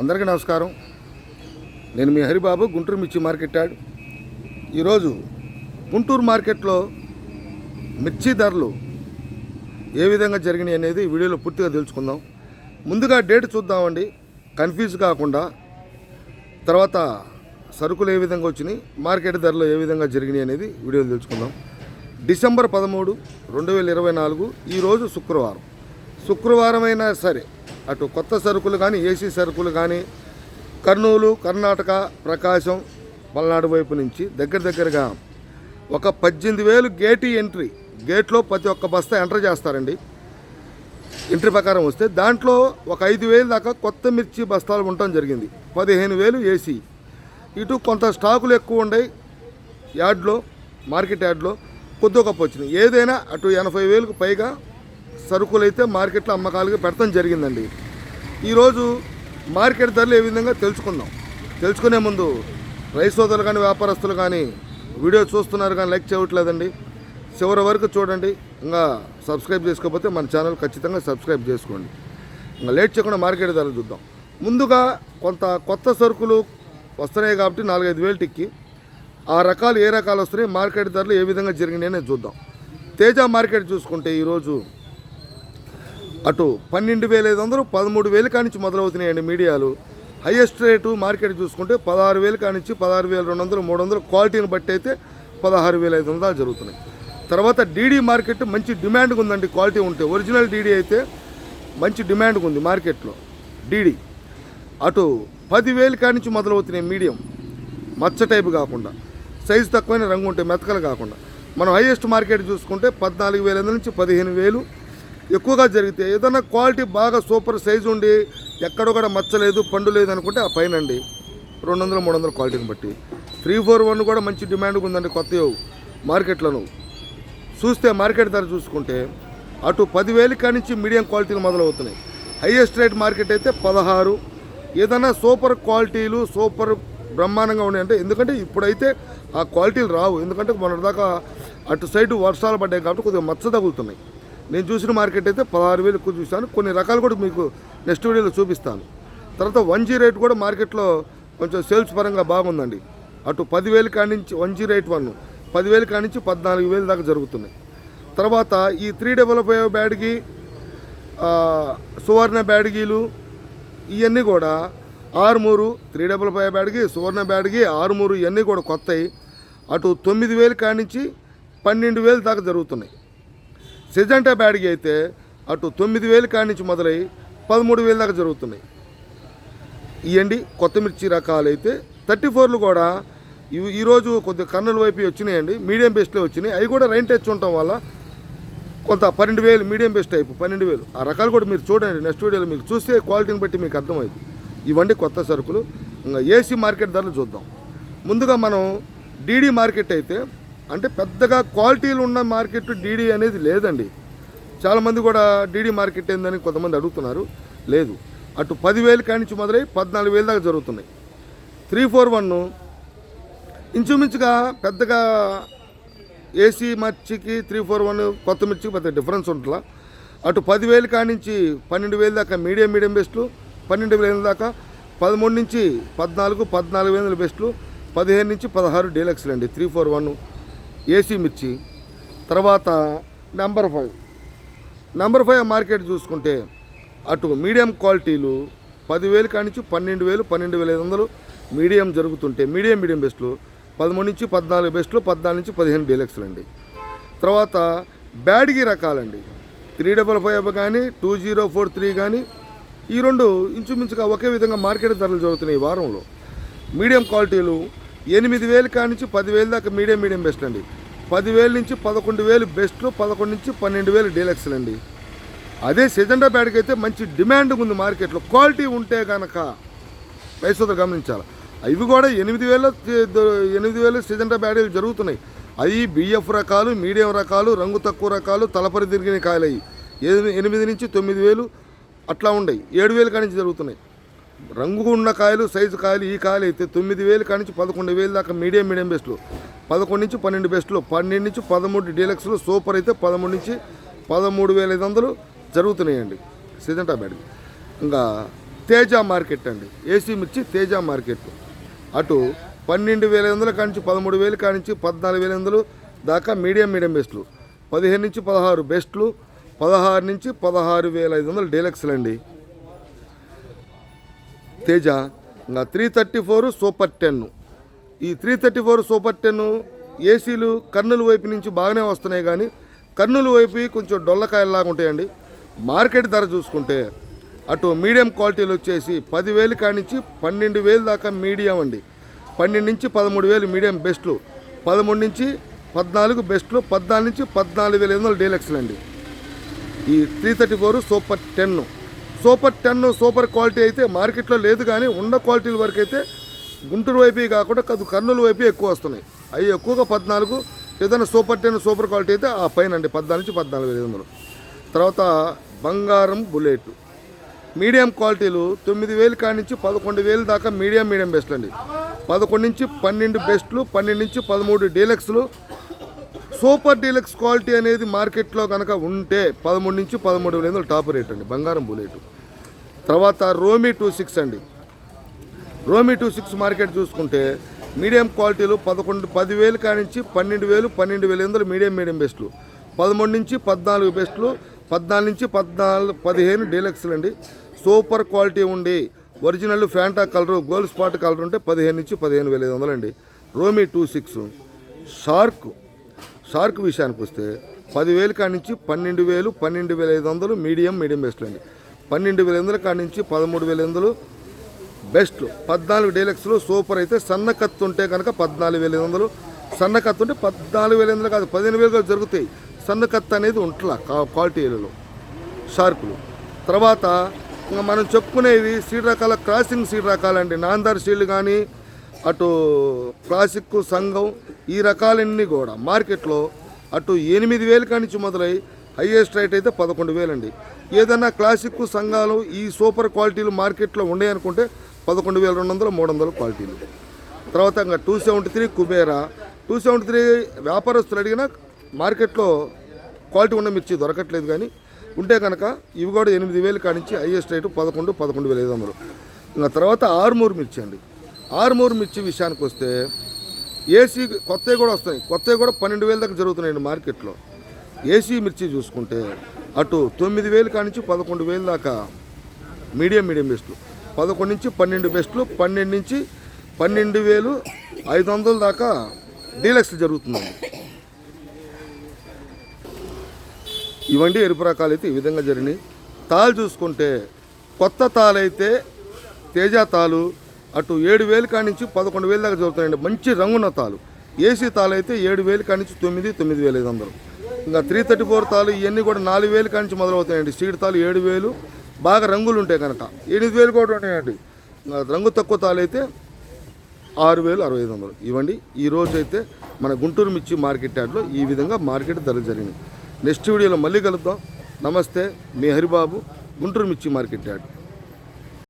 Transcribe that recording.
అందరికీ నమస్కారం. నేను మీ హరిబాబు గుంటూరు మిర్చి మార్కెట్ యాడ్. ఈరోజు గుంటూరు మార్కెట్లో మిర్చి ధరలు ఏ విధంగా జరిగినాయి అనేది వీడియోలో పూర్తిగా తెలుసుకుందాం. ముందుగా డేట్ చూద్దామండి. కన్ఫ్యూజ్ కాకుండా తర్వాత సరుకులు ఏ విధంగా వచ్చినాయి మార్కెట్ ధరలు ఏ విధంగా జరిగినాయి అనేది వీడియోలో తెలుసుకుందాం. డిసెంబర్ పదమూడు రెండు వేల ఇరవై నాలుగు ఈరోజు శుక్రవారం. శుక్రవారం అయినా సరే అటు కొత్త సరుకులు కానీ ఏసీ సరుకులు కానీ కర్నూలు కర్ణాటక ప్రకాశం పల్నాడు వైపు నుంచి దగ్గర దగ్గరగా ఒక పద్దెనిమిది వేలు గేటీ ఎంట్రీ. గేట్లో ప్రతి ఒక్క బస్తా ఎంటర్ చేస్తారండి. ఎంట్రీ ప్రకారం వస్తే దాంట్లో ఒక ఐదు వేలు దాకా కొత్త మిర్చి బస్తాలు ఉండటం జరిగింది. పదిహేను వేలు ఏసీ. ఇటు కొంత స్టాకులు ఎక్కువ ఉన్నాయి యార్డ్లో మార్కెట్ యార్డ్లో కొద్ది గొప్ప వచ్చినాయి. ఏదైనా అటు ఎనభై వేలకు పైగా సరుకులు అయితే మార్కెట్లో అమ్మకాలుగా పెట్టడం జరిగిందండి. ఈరోజు మార్కెట్ ధరలు ఏ విధంగా తెలుసుకుందాం. తెలుసుకునే ముందు రైస్ సోదరులు కానీ వ్యాపారస్తులు కానీ వీడియో చూస్తున్నారు కానీ లైక్ చేయట్లేదండి. చివరి వరకు చూడండి. ఇంకా సబ్స్క్రైబ్ చేసుకోకపోతే మన ఛానల్ ఖచ్చితంగా సబ్స్క్రైబ్ చేసుకోండి. ఇంకా లేట్ చేయకుండా మార్కెట్ ధరలు చూద్దాం. ముందుగా కొంత కొత్త సరుకులు వస్తున్నాయి కాబట్టి నాలుగైదు వేలు టిక్కి. ఆ రకాలు ఏ రకాలు వస్తున్నాయి మార్కెట్ ధరలు ఏ విధంగా జరిగినాయనే చూద్దాం. తేజ మార్కెట్ చూసుకుంటే ఈరోజు అటు పన్నెండు వేల ఐదు వందలు పదమూడు వేలు కానించి మొదలవుతున్నాయండి మీడియాలు. హైయెస్ట్ రేటు మార్కెట్ చూసుకుంటే పదహారు వేలు కానించి పదహారు వేల రెండు వందలు మూడు వందలు క్వాలిటీని బట్టి అయితే పదహారు వేల ఐదు వందలు జరుగుతున్నాయి. తర్వాత డీడీ మార్కెట్ మంచి డిమాండ్గా ఉందండి క్వాలిటీ ఉంటే. ఒరిజినల్ డీడీ అయితే మంచి డిమాండ్గా ఉంది మార్కెట్లో డీడీ అటు పదివేలు కానించి మొదలవుతున్నాయి మీడియం మచ్చ టైపు కాకుండా. సైజు తక్కువైన రంగు ఉంటాయి మెతకలు కాకుండా. మనం హైయెస్ట్ మార్కెట్ చూసుకుంటే పద్నాలుగు వేల నుంచి పదిహేను వేలు ఎక్కువగా జరిగితే ఏదైనా క్వాలిటీ బాగా సూపర్ సైజు ఉండి ఎక్కడ కూడా మచ్చలేదు పండు లేదు అనుకుంటే ఆ పైన అండి రెండు వందలు మూడు వందల క్వాలిటీని బట్టి. త్రీ ఫోర్ వన్ కూడా మంచి డిమాండ్ ఉందండి కొత్త మార్కెట్లను. చూస్తే మార్కెట్ ధర చూసుకుంటే అటు పదివేలు కానించి మీడియం క్వాలిటీలు మొదలవుతున్నాయి. హైయెస్ట్ రేట్ మార్కెట్ అయితే పదహారు. ఏదైనా సూపర్ క్వాలిటీలు సూపర్ బ్రహ్మాండంగా ఉన్నాయంటే ఎందుకంటే ఇప్పుడైతే ఆ క్వాలిటీలు రావు. ఎందుకంటే మొన్నటిదాకా అటు సైడ్ వర్షాలు పడ్డాయి కాబట్టి కొద్దిగా మచ్చ తగులుతున్నాయి. నేను చూసిన మార్కెట్ అయితే పదహారు వేలు ఎక్కువ చూశాను. కొన్ని రకాలు కూడా మీకు నెక్స్ట్ వీడియోలో చూపిస్తాను. తర్వాత వన్ జీ రేట్ కూడా మార్కెట్లో కొంచెం సేల్స్ పరంగా బాగుందండి. అటు పదివేలు కానించి వన్ జీ రేట్ వన్ పదివేలు కానించి పద్నాలుగు వేలు దాకా జరుగుతున్నాయి. తర్వాత ఈ త్రీ డెవలప్ అయ్యే బ్యాడ్కి సువర్ణ బ్యాడ్గీలు ఇవన్నీ కూడా ఆరుమూరు త్రీ డబల్ ఫైవ్ బ్యాడ్కి సువర్ణ బ్యాడ్కి ఆరుమూరు ఇవన్నీ కూడా కొత్తవి అటు తొమ్మిది వేలు కానించి పన్నెండు వేలు దాకా జరుగుతున్నాయి. సెజంటా బ్యాడ్కి అయితే అటు తొమ్మిది వేలు కానించి మొదలై పదమూడు వేలు దాకా జరుగుతున్నాయి. ఇవ్వండి కొత్త మిర్చి రకాలు అయితే థర్టీ ఫోర్లు కూడా ఇవి ఈరోజు కొద్దిగా కర్నూలు వైపు వచ్చినాయండి మీడియం బెస్ట్లో వచ్చినాయి. అవి కూడా రైన్ టచ్ ఉండటం వల్ల కొంత పన్నెండు వేలు మీడియం బెస్ట్ టైప్ పన్నెండు వేలు. ఆ రకాలు కూడా మీరు చూడండి నెక్స్ట్ వీడియోలో మీకు చూస్తే క్వాలిటీని బట్టి మీకు అర్థమైంది ఇవన్నీ కొత్త సరుకులు. ఇంకా ఏసీ మార్కెట్ ధరలు చూద్దాం. ముందుగా మనం డీడీ మార్కెట్ అయితే అంటే పెద్దగా క్వాలిటీలు ఉన్న మార్కెట్ డీడీ అనేది లేదండి. చాలామంది కూడా డీడీ మార్కెట్ ఏందని కొంతమంది అడుగుతున్నారు. లేదు. అటు పదివేలు కానించి మొదలై పద్నాలుగు వేలు దాకా జరుగుతున్నాయి. త్రీ ఫోర్ వన్ ఇంచుమించుగా పెద్దగా ఏసీ మిర్చికి త్రీ ఫోర్ వన్ కొత్త మిర్చికి పెద్ద డిఫరెన్స్ ఉంటుందా? అటు పదివేలు కానించి పన్నెండు వేలు దాకా మీడియం మీడియం బెస్ట్లు పన్నెండు వేల దాకా పదమూడు నుంచి పద్నాలుగు పద్నాలుగు వేల బెస్ట్లు పదిహేను నుంచి పదహారు డీలక్స్లు అండి త్రీ ఫోర్ వన్ ఏసీ మిర్చి తర్వాత number five. Number five market చూసుకుంటే అటు మీడియం క్వాలిటీలు పదివేలు కానించి పన్నెండు వేలు పన్నెండు వేల ఐదు వందలు మీడియం జరుగుతుంటే మీడియం మీడియం బెస్ట్లు పదమూడు నుంచి పద్నాలుగు బెస్ట్లు పద్నాలుగు నుంచి పదిహేను డీలక్స్లు అండి. తర్వాత బ్యాడ్గి రకాలండి. త్రీ డబల్ ఫైవ్ కానీ టూ జీరో ఫోర్ త్రీ కానీ ఈ రెండు ఇంచుమించుగా ఒకే విధంగా మార్కెట్ ధరలు జరుగుతున్నాయి ఈ వారంలో. మీడియం క్వాలిటీలు ఎనిమిది వేలు కానించి పదివేలు దాకా మీడియం మీడియం బెస్ట్ అండి. పదివేల నుంచి పదకొండు వేలు బెస్ట్లు పదకొండు నుంచి పన్నెండు వేలు డీలక్స్లు అండి. అదే సెజెండా బ్యాడ్కి అయితే మంచి డిమాండ్ ఉంది మార్కెట్లో. క్వాలిటీ ఉంటే కనుక రైతులు గమనించాలి. అవి కూడా ఎనిమిది వేల ఎనిమిది వేలు సెజెండా బ్యాడీలు జరుగుతున్నాయి. అవి బిఎఫ్ రకాలు మీడియం రకాలు రంగు తక్కువ రకాలు తలపరి తిరిగిన కాయలు అవి ఎనిమిది నుంచి తొమ్మిది వేలు అట్లా ఉండయి. ఏడు వేలు కానించి జరుగుతున్నాయి. రంగు ఉన్న కాయలు సైజు కాయలు ఈ కాయలు అయితే తొమ్మిది వేలు కానించి పదకొండు వేలు దాకా మీడియం మీడియం బెస్ట్లు. పదకొండు నుంచి పన్నెండు బెస్ట్లు. పన్నెండు నుంచి పదమూడు డీలక్స్లు సూపర్ అయితే పదమూడు నుంచి పదమూడు వేల ఐదు వందలు జరుగుతున్నాయండి. సిజెంటా బ్యాడ్కి ఇంకా తేజ మార్కెట్ అండి. ఏసీ మిర్చి తేజ మార్కెట్. అటు పన్నెండు వేల ఐదు వందల కానించి పదమూడు వేలు కానించి పద్నాలుగు వేల వందలు దాకా మీడియం మీడియం బెస్ట్లు. పదిహేను నుంచి పదహారు బెస్ట్లు. పదహారు నుంచి పదహారు వేల ఐదు వందలు డీలక్స్లు అండి తేజ ఇంకా three thirty four super ten. ఈ three thirty four super ten ఏసీలు కర్నూలు వైపు నుంచి బాగానే వస్తున్నాయి కానీ కర్నూలు వైపు కొంచెం డొల్లకాయల్లాగా ఉంటాయండి. మార్కెట్ ధర చూసుకుంటే అటు మీడియం క్వాలిటీలు వచ్చేసి పదివేలు కానించి పన్నెండు వేలు దాకా మీడియం అండి. పన్నెండు నుంచి పదమూడు వేలు మీడియం బెస్ట్లు. పదమూడు నుంచి పద్నాలుగు బెస్ట్లు పద్నాలుగు నుంచి పద్నాలుగు వేల ఐదు వందలు డీలక్స్లు అండి. ఈ three thirty four super ten. Super ten super quality అయితే మార్కెట్లో లేదు కానీ ఉన్న క్వాలిటీల వరకు అయితే గుంటూరు వైపే కాకుండా కాదు కర్నూలు వైపే ఎక్కువ వస్తున్నాయి. అవి ఎక్కువగా పద్నాలుగు ఏదైనా సూపర్ టెన్ సూపర్ క్వాలిటీ అయితే ఆ పైన అండి పద్నాలుగు నుంచి పద్నాలుగు వేల ఐదు వందలు. తర్వాత బంగారం బుల్లెట్. మీడియం క్వాలిటీలు తొమ్మిది వేలు కాడి నుంచి పదకొండు వేలు దాకా మీడియం మీడియం బెస్ట్లు అండి పదకొండు నుంచి పన్నెండు బెస్ట్లు పన్నెండు నుంచి పదమూడు డీలక్స్లు సూపర్ డీలక్స్ క్వాలిటీ అనేది మార్కెట్లో కనుక ఉంటే పదమూడు నుంచి పదమూడు వేల వందలు టాప్ రేట్ అండి బంగారం బుల్లెట్. తర్వాత రోమీ టూ సిక్స్ అండి. రోమీ టూ సిక్స్ మార్కెట్ చూసుకుంటే మీడియం క్వాలిటీలు పదకొండు పదివేలు కానించి పన్నెండు వేలు పన్నెండు వేల వందలు మీడియం మీడియం బెస్ట్లు. పదమూడు నుంచి పద్నాలుగు బెస్ట్లు పద్నాలుగు నుంచి పద్నాలుగు పదిహేను డీలక్స్లు అండి. సూపర్ క్వాలిటీ ఉండి original Fanta colour gold spot colour ఉంటే పదిహేను నుంచి పదిహేను వేల ఐదు వందలు అండి. రోమీ టూ సిక్స్ షార్క్ షార్క్ విషయానికి వస్తే పదివేలు కాడి నుంచి పన్నెండు వేలు పన్నెండు వేల ఐదు వందలు మీడియం మీడియం బెస్ట్ అండి. పన్నెండు వేల వందల కాడి నుంచి పదమూడు వేల వందలు బెస్ట్. పద్నాలుగు డీలక్స్లు సూపర్ అయితే సన్నకత్తు ఉంటే కనుక పద్నాలుగు వేల ఐదు వందలు. సన్న కత్తు ఉంటే పద్నాలుగు వేల వందలు కాదు పదిహేను వేలు జరుగుతాయి. సన్న కత్తు అనేది క్వాలిటీ క్వాలిటీలలో షార్కులు. తర్వాత ఇంకా మనం చెప్పుకునేది సీడ్ రకాల క్రాసింగ్ సీడ్ రకాలండి. నాందార్ సీడ్లు కానీ అటు క్లాసిక్ సంఘం ఈ రకాలన్నీ కూడా మార్కెట్లో అటు ఎనిమిది వేల కానించి మొదలై హయ్యెస్ట్ రేట్ అయితే పదకొండు వేలండి. ఏదైనా క్లాసిక్ సంఘాలు ఈ సూపర్ క్వాలిటీలు మార్కెట్లో ఉన్నాయనుకుంటే పదకొండు వేల రెండు వందలు మూడు వందల క్వాలిటీలు. తర్వాత ఇంకా two seventy three Kubera. Two seventy three వ్యాపారస్తులు అడిగినా మార్కెట్లో క్వాలిటీ ఉన్న మిర్చి దొరకట్లేదు కానీ ఉంటే కనుక ఇవి కూడా ఎనిమిది వేలు కానించి హైయెస్ట్ రేటు పదకొండు పదకొండు వేల ఐదు వందలు. ఇంకా తర్వాత ఆరుమూరు మిర్చి అండి. ఆరుమూరు మిర్చి విషయానికి వస్తే ఏసీ కొత్తవి కూడా వస్తాయి. కొత్తవి కూడా పన్నెండు వేల దాకా జరుగుతున్నాయండి మార్కెట్లో. ఏసీ మిర్చి చూసుకుంటే అటు తొమ్మిది వేలు కానించి పదకొండు వేలు దాకా మీడియం మీడియం బెస్ట్లు. పదకొండు నుంచి పన్నెండు బెస్ట్లు పన్నెండు నుంచి పన్నెండు వేలు ఐదు వందల దాకా డీలక్స్ జరుగుతుందండి. ఇవండి ఎరుపు రకాలు అయితే ఈ విధంగా జరిగినాయి. తాళ్ళు చూసుకుంటే కొత్త తాళ్ళు అయితే తేజ తాలు అటు ఏడు వేలు కానించి పదకొండు వేలు దాకా జరుగుతాయండి మంచి రంగున్న తాలు ఏసీ తాలు అయితే ఏడు వేలు కానించి తొమ్మిది తొమ్మిది వేల ఐదు వందలు. ఇంకా త్రీ థర్టీ ఫోర్ తాలు ఇవన్నీ కూడా నాలుగు వేలు కానించి మొదలవుతాయండి. సీడ్ తాలు ఏడు వేలు. బాగా రంగులు ఉంటాయి కనుక. ఎనిమిది వేలు కూడా ఉన్నాయండి. రంగు తక్కువ తాలు అయితే ఆరు వేలు అరవై ఐదు వందలు. ఇవ్వండి. ఈ అయితే మన గుంటూరు మిర్చి మార్కెట్ యార్డ్లో ఈ విధంగా మార్కెట్ ధరలు జరిగినాయి. నెక్స్ట్ వీడియోలో మళ్ళీ కలుద్దాం. నమస్తే. మీ హరిబాబు గుంటూరు మిర్చి మార్కెట్ యార్డ్.